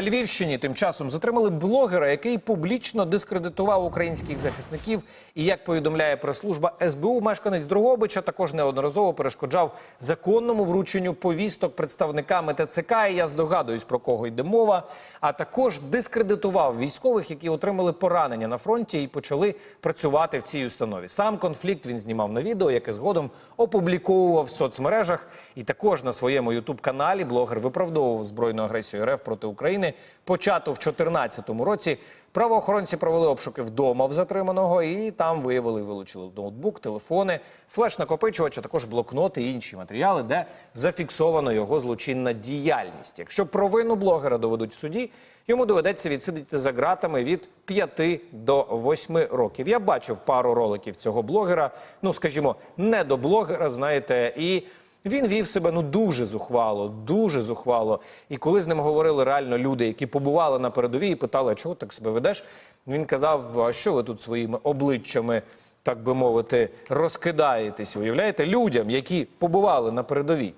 Львівщині тим часом затримали блогера, який публічно дискредитував українських захисників. І як повідомляє прес-служба СБУ, мешканець Другобича також неодноразово перешкоджав законному врученню повісток представниками ТЦК. І я здогадуюсь про кого йде мова. А також дискредитував військових, які отримали поранення на фронті і почали працювати в цій установі. Сам конфлікт він знімав на відео, яке згодом опубліковував в соцмережах. І також на своєму ютуб-каналі блогер виправдовував збройну агресію РФ проти України. Почато в 2014 році правоохоронці провели обшуки вдома в затриманого, і там виявили, вилучили ноутбук, телефони, флеш-накопичувач, а також блокноти і інші матеріали, де зафіксовано його злочинна діяльність. Якщо провину блогера доведуть в суді, йому доведеться відсидіти за ґратами від 5 до 8 років. Я бачив пару роликів цього блогера, ну скажімо, не до блогера, знаєте, і. Він вів себе ну дуже зухвало, дуже зухвало. І коли з ним говорили реально люди, які побували на передовій, і питали, чого так себе ведеш? Він казав: що ви тут своїми обличчями, так би мовити, розкидаєтесь? Уявляєте, людям, які побували на передовій.